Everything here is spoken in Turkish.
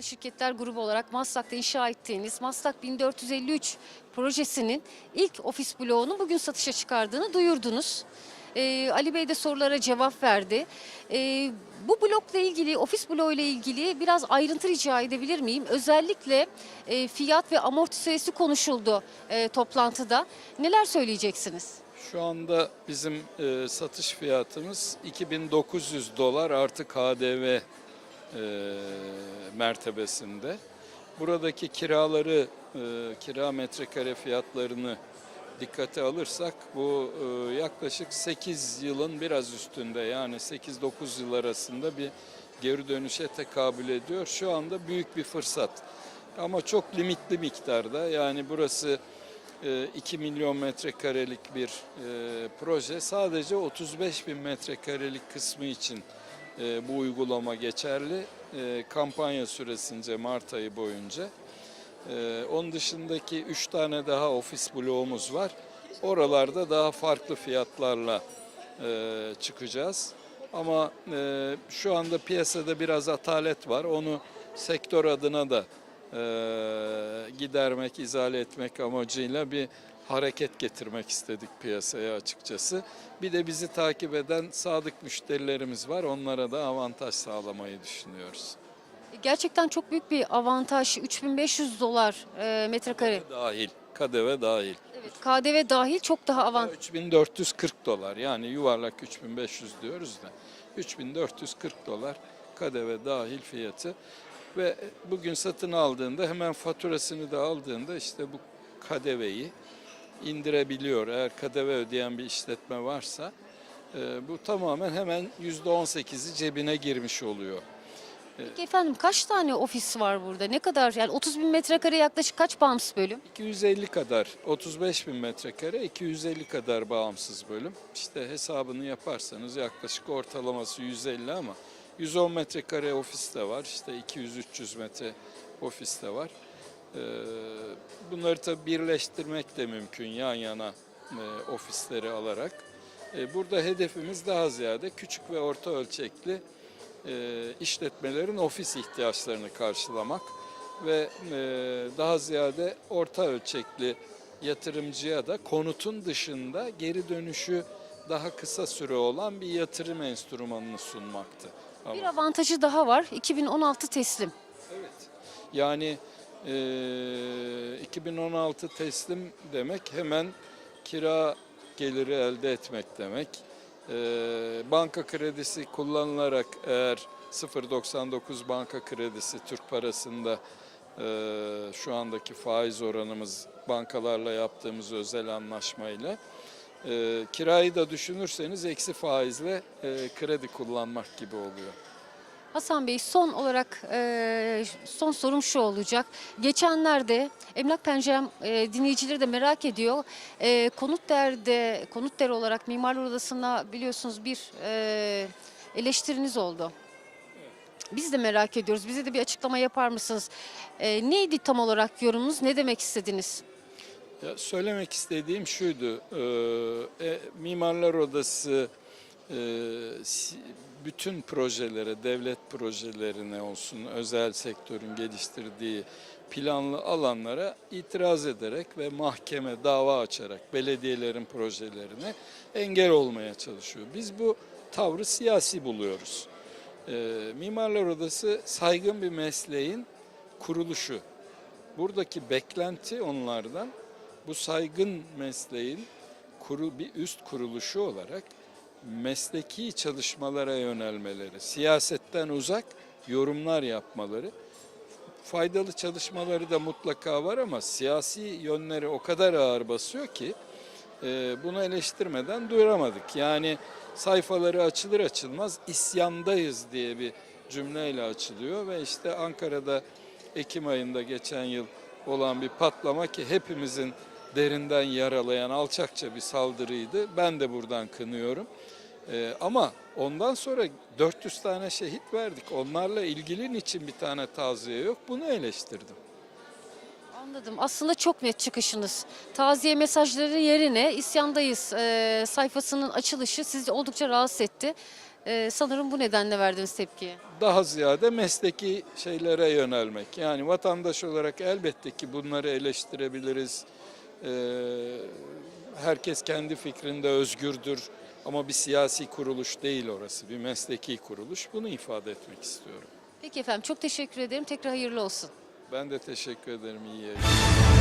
Anadolu Şirketler Grubu olarak Maslak'ta inşa ettiğiniz Maslak 1453 projesinin ilk ofis bloğunu bugün satışa çıkardığını duyurdunuz. Ee, Ali Bey de sorulara cevap verdi. Ee, bu blokla ilgili, ofis bloğu ile ilgili biraz ayrıntı rica edebilir miyim? Özellikle e, fiyat ve amortisöresi konuşuldu e, toplantıda. Neler söyleyeceksiniz? Şu anda bizim e, satış fiyatımız 2900 dolar artı KDV e, mertebesinde. Buradaki kiraları, e, kira metrekare fiyatlarını dikkate alırsak bu e, yaklaşık 8 yılın biraz üstünde yani 8-9 yıl arasında bir geri dönüşe tekabül ediyor. Şu anda büyük bir fırsat ama çok limitli miktarda yani burası e, 2 milyon metrekarelik bir e, proje sadece 35 bin metrekarelik kısmı için e, bu uygulama geçerli E, kampanya süresince Mart ayı boyunca. E, onun dışındaki 3 tane daha ofis bloğumuz var. Oralarda daha farklı fiyatlarla e, çıkacağız. Ama e, şu anda piyasada biraz atalet var. Onu sektör adına da e, gidermek, izale etmek amacıyla bir hareket getirmek istedik piyasaya açıkçası. Bir de bizi takip eden sadık müşterilerimiz var. Onlara da avantaj sağlamayı düşünüyoruz. Gerçekten çok büyük bir avantaj. 3500 dolar e, metrekare. Dahil, KDV dahil. Evet, KDV dahil çok daha avantaj. 3440 dolar yani yuvarlak 3500 diyoruz da 3440 dolar KDV dahil fiyatı ve bugün satın aldığında hemen faturasını da aldığında işte bu KDV'yi indirebiliyor. Eğer KDV ödeyen bir işletme varsa e, bu tamamen hemen %18'i cebine girmiş oluyor. Peki efendim kaç tane ofis var burada? Ne kadar? Yani 30 bin metrekare yaklaşık kaç bağımsız bölüm? 250 kadar, 35 bin metrekare, 250 kadar bağımsız bölüm. İşte hesabını yaparsanız yaklaşık ortalaması 150 ama 110 metrekare ofis de var. İşte 200-300 metre ofis de var. Ee, Bunları tabii birleştirmek de mümkün yan yana e, ofisleri alarak. E, Burada hedefimiz daha ziyade küçük ve orta ölçekli e, işletmelerin ofis ihtiyaçlarını karşılamak ve daha ziyade orta ölçekli yatırımcıya da konutun dışında geri dönüşü daha kısa süre olan bir yatırım enstrümanını sunmaktı. Ama- Bir avantajı daha var. 2016 teslim. Evet. Yani e, 2016 teslim demek hemen kira geliri elde etmek demek. E, banka kredisi kullanılarak eğer 0.99 banka kredisi Türk parasında e, şu andaki faiz oranımız bankalarla yaptığımız özel anlaşmayla e, kirayı da düşünürseniz eksi faizle e, kredi kullanmak gibi oluyor. Hasan Bey son olarak e, son sorum şu olacak. Geçenlerde Emlak Pencerem e, dinleyicileri de merak ediyor. E, konut değerde, konut değeri olarak Mimarlar Odası'na biliyorsunuz bir e, eleştiriniz oldu. Biz de merak ediyoruz. Bize de bir açıklama yapar mısınız? E, neydi tam olarak yorumunuz? Ne demek istediniz? Ya söylemek istediğim şuydu. e, e, Mimarlar Odası e, bütün projelere, devlet projelerine olsun, özel sektörün geliştirdiği planlı alanlara itiraz ederek ve mahkeme dava açarak belediyelerin projelerine engel olmaya çalışıyor. Biz bu tavrı siyasi buluyoruz. E, Mimarlar Odası saygın bir mesleğin kuruluşu. Buradaki beklenti onlardan bu saygın mesleğin kuru, bir üst kuruluşu olarak mesleki çalışmalara yönelmeleri, siyasetten uzak yorumlar yapmaları, faydalı çalışmaları da mutlaka var ama siyasi yönleri o kadar ağır basıyor ki e, bunu eleştirmeden duyuramadık. Yani sayfaları açılır açılmaz isyandayız diye bir cümleyle açılıyor ve işte Ankara'da Ekim ayında geçen yıl olan bir patlama ki hepimizin derinden yaralayan alçakça bir saldırıydı. Ben de buradan kınıyorum. Ee, ama ondan sonra 400 tane şehit verdik. Onlarla ilgili niçin bir tane taziye yok? Bunu eleştirdim. Anladım. Aslında çok net çıkışınız. Taziye mesajları yerine isyandayız e, sayfasının açılışı sizi oldukça rahatsız etti. Ee, sanırım bu nedenle verdiğiniz tepkiye. Daha ziyade mesleki şeylere yönelmek. Yani vatandaş olarak elbette ki bunları eleştirebiliriz. Ee, herkes kendi fikrinde özgürdür. Ama bir siyasi kuruluş değil orası, bir mesleki kuruluş. Bunu ifade etmek istiyorum. Peki efendim çok teşekkür ederim. Tekrar hayırlı olsun. Ben de teşekkür ederim. İyi yayınlar.